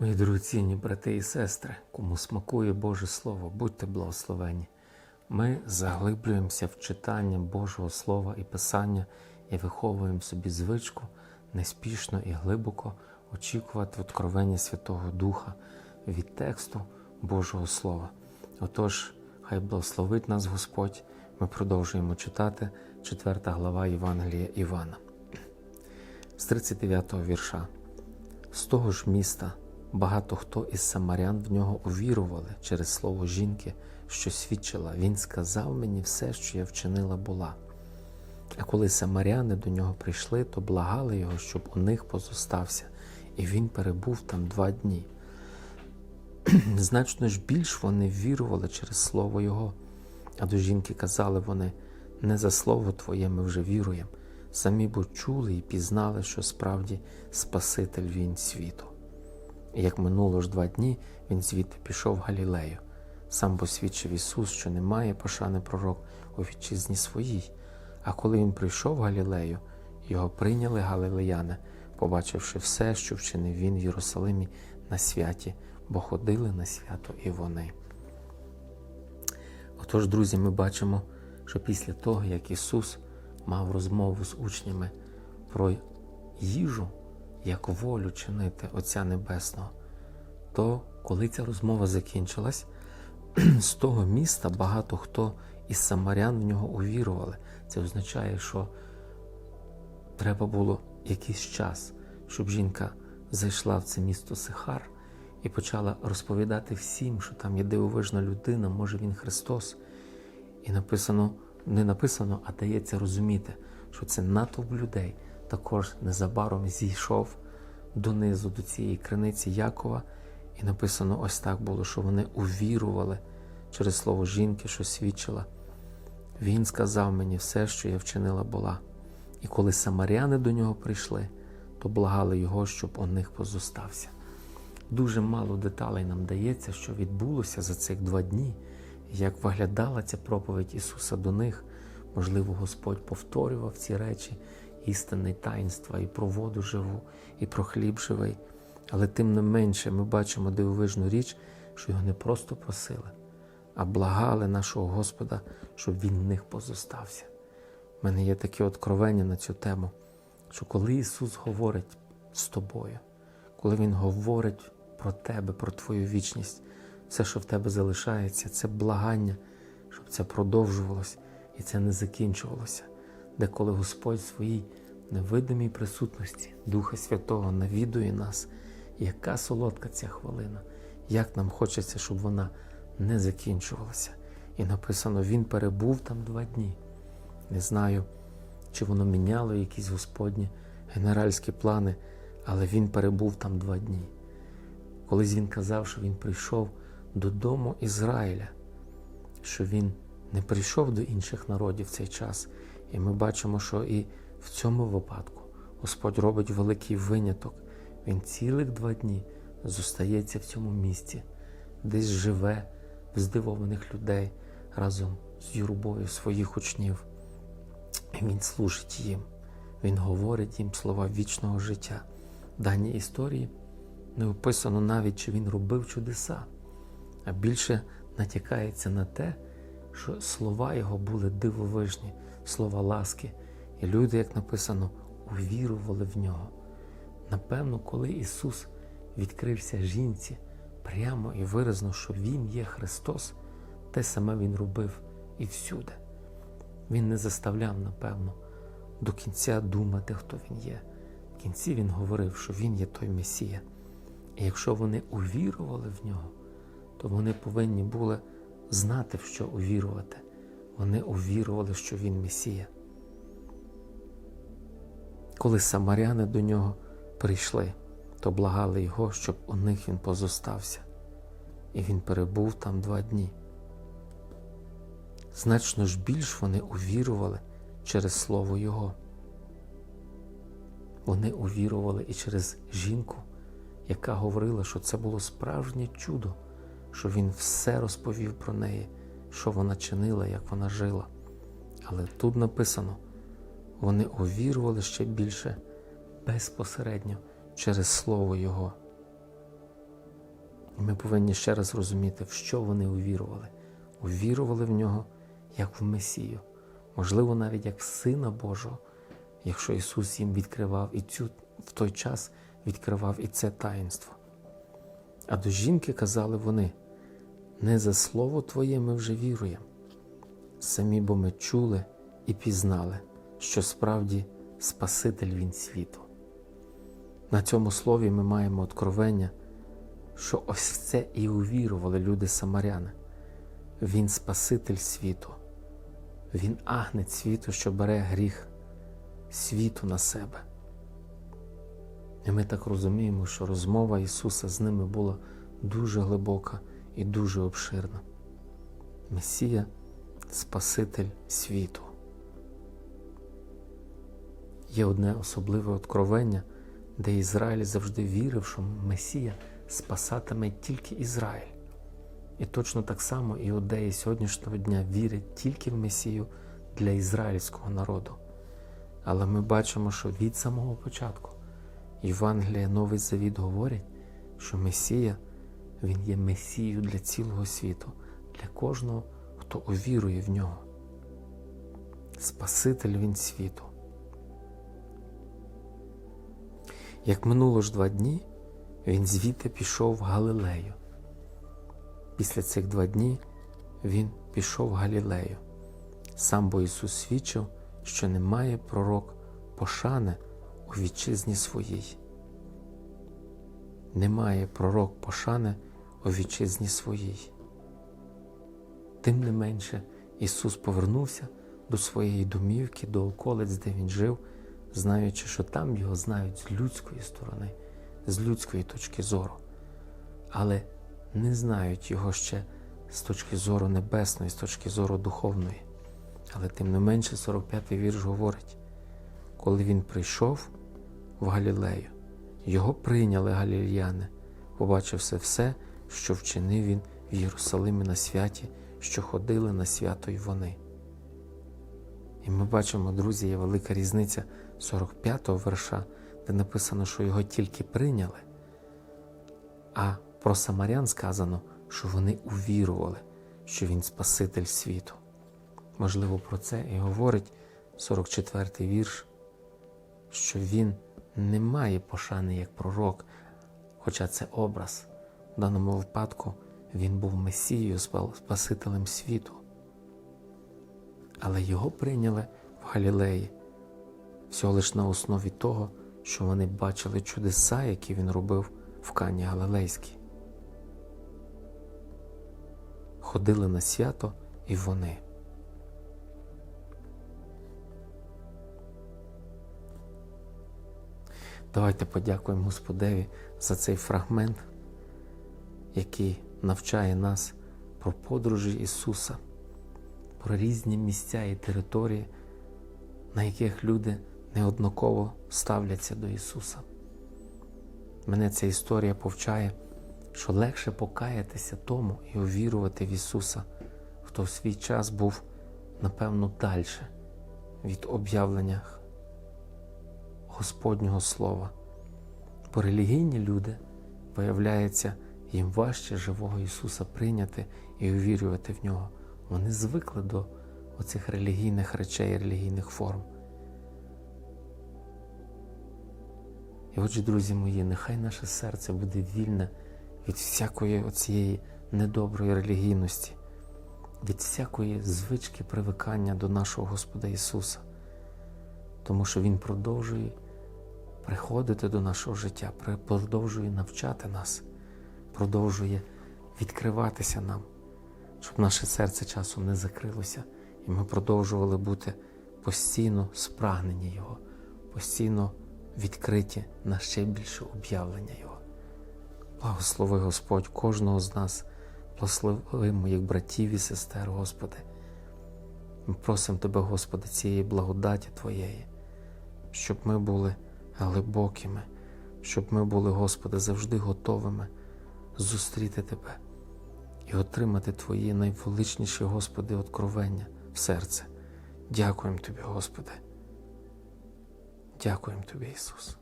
Мої дорогоцінні брати і сестри, кому смакує Боже Слово, будьте благословені. Ми заглиблюємося в читання Божого Слова і Писання і виховуємо собі звичку неспішно і глибоко очікувати откровення Святого Духа від тексту Божого Слова. Отож, хай благословить нас Господь. Ми продовжуємо читати 4 глава Євангелія Івана. З 39 го вірша. З того ж міста багато хто із самарян в нього увірували через слово жінки, що свідчила. Він сказав мені все, що я вчинила була. А коли самаряни до нього прийшли, то благали його, щоб у них позостався, і він перебув там два дні. Значно ж більш вони вірували через слово Його. А до жінки казали вони: не за слово Твоє ми вже віруємо, самі бо чули і пізнали, що справді Спаситель він світу. Як минуло ж два дні, він звідти пішов в Галілею. Сам посвідчив Ісус, що немає пошани пророк у вітчизні своїй. А коли він прийшов в Галілею, його прийняли галилеяни, побачивши все, що вчинив він в Єрусалимі на святі, бо ходили на свято і вони. Отож, друзі, ми бачимо, що після того, як Ісус мав розмову з учнями про їжу, як волю чинити Отця Небесного, то коли ця розмова закінчилась, з того міста багато хто із самарян в нього увірували. Це означає, що треба було якийсь час, щоб жінка зайшла в це місто Сихар і почала розповідати всім, що там є дивовижна людина, може він Христос. І написано, не написано, а дається розуміти, що це натовп людей також незабаром зійшов донизу до цієї криниці Якова. І написано ось так було, що вони увірували через слово жінки, що свідчила. Він сказав мені все, що я вчинила була. І коли самаряни до нього прийшли, то благали його, щоб у них позостався. Дуже мало деталей нам дається, що відбулося за цих два дні, як виглядала ця проповідь Ісуса до них. Можливо, Господь повторював ці речі, істинне таїнства, і про воду живу, і про хліб живий. Але тим не менше ми бачимо дивовижну річ, що його не просто просили, а благали нашого Господа, щоб Він в них позостався. У мене є таке откровення на цю тему, що коли Ісус говорить з тобою, коли Він говорить про тебе, про твою вічність, все, що в тебе залишається, це благання, щоб це продовжувалося і це не закінчувалося. Де коли Господь своїй невидимій присутності Духа Святого навідує нас, яка солодка ця хвилина, як нам хочеться, щоб вона не закінчувалася. І написано, Він перебув там два дні. Не знаю, чи воно міняло якісь Господні генеральські плани, але він перебув там два дні. Колись він казав, що він прийшов додому Ізраїля, що він не прийшов до інших народів в цей час. І ми бачимо, що і в цьому випадку Господь робить великий виняток. Він цілих два дні зостається в цьому місці, десь живе в здивованих людей разом з юрбою своїх учнів. І Він служить їм, Він говорить їм слова вічного життя. В даній історії не описано навіть, чи він робив чудеса, а більше натякається на те, що слова його були дивовижні, слова ласки, і люди, як написано, увірували в нього. Напевно, коли Ісус відкрився жінці прямо і виразно, що Він є Христос, те саме Він робив і всюди. Він не заставляв, напевно, до кінця думати, хто він є. В кінці він говорив, що він є той Месія. І якщо вони увірували в нього, то вони повинні були знати, в що увірувати. Вони увірували, що він Месія. Коли самаряни до нього прийшли, то благали його, щоб у них він позостався, і він перебув там два дні. Значно ж більш вони увірували через слово Його. Вони увірували і через жінку, яка говорила, що це було справжнє чудо, що він все розповів про неї, що вона чинила, як вона жила. Але тут написано, вони увірували ще більше безпосередньо через Слово Його. І ми повинні ще раз розуміти, в що вони увірували. Увірували в нього як в Месію, можливо, навіть як в Сина Божого, якщо Ісус їм відкривав і цю в той час відкривав і це таїнство. А до жінки казали вони: не за слово Твоє ми вже віруємо. Самі бо ми чули і пізнали, що справді Спаситель Він світу. На цьому слові ми маємо откровення, що ось це і увірували люди самаряни. Він Спаситель світу, Він агнець світу, що бере гріх світу на себе. І ми так розуміємо, що розмова Ісуса з ними була дуже глибока і дуже обширна. Месія Спаситель світу. Є одне особливе откровення, де Ізраїль завжди вірив, що Месія спасатиме тільки Ізраїль. І точно так само іудеї сьогоднішнього дня вірять тільки в Месію для ізраїльського народу. Але ми бачимо, що від самого початку Євангелія Новий Завіт говорять, що Месія Він є Месією для цілого світу, для кожного, хто увірує в нього. Спаситель Він світу. Як минуло ж два дні, він звідти пішов в Галилею. Після цих два дні він пішов в Галілею. Сам бо Ісус свідчив, що немає пророк пошани у вітчизні своїй. Немає пророк пошани у вітчизні своїй. Тим не менше, Ісус повернувся до своєї домівки, до околиць, де Він жив, знаючи, що там його знають з людської сторони, з людської точки зору, але не знають його ще з точки зору небесної, з точки зору духовної. Але тим не менше, 45-й вірш говорить, коли він прийшов в Галілею, його прийняли галілеяни, побачивши все, що вчинив він в Єрусалимі на святі, що ходили на свято й вони. І ми бачимо, друзі, є велика різниця 45-го верша, де написано, що його тільки прийняли, а про Самарян сказано, що вони увірували, що він Спаситель світу. Можливо, про це і говорить 44-й вірш, що він не має пошани як пророк, хоча це образ. В даному випадку він був Месією, Спасителем світу. Але його прийняли в Галілеї всього лише на основі того, що вони бачили чудеса, які він робив в Кані Галилейській. Ходили на свято і вони. Давайте подякуємо Господеві за цей фрагмент, який навчає нас про подорожі Ісуса, про різні місця і території, на яких люди неоднаково ставляться до Ісуса. Мене ця історія повчає, що легше покаятися тому і увірувати в Ісуса, хто в свій час був, напевно, далі від об'явлення Господнього Слова. Бо релігійні люди, виявляється, їм важче живого Ісуса прийняти і увірювати в нього. Вони звикли до оцих релігійних речей, релігійних форм. І отже, друзі мої, нехай наше серце буде вільне від всякої оцієї недоброї релігійності, від всякої звички привикання до нашого Господа Ісуса, тому що Він продовжує приходити до нашого життя, продовжує навчати нас, продовжує відкриватися нам, щоб наше серце часом не закрилося, і ми продовжували бути постійно спрагнені Його, постійно відкриті на ще більше об'явлення Його. Благослови Господь кожного з нас, благослови моїх братів і сестер, Господи. Ми просимо Тебе, Господи, цієї благодаті Твоєї, щоб ми були глибокими, щоб ми були, Господи, завжди готовими зустріти Тебе і отримати Твої найвеличніші, Господи, откровення в серце. Дякуємо Тобі, Господи. Дякуємо Тобі, Ісус.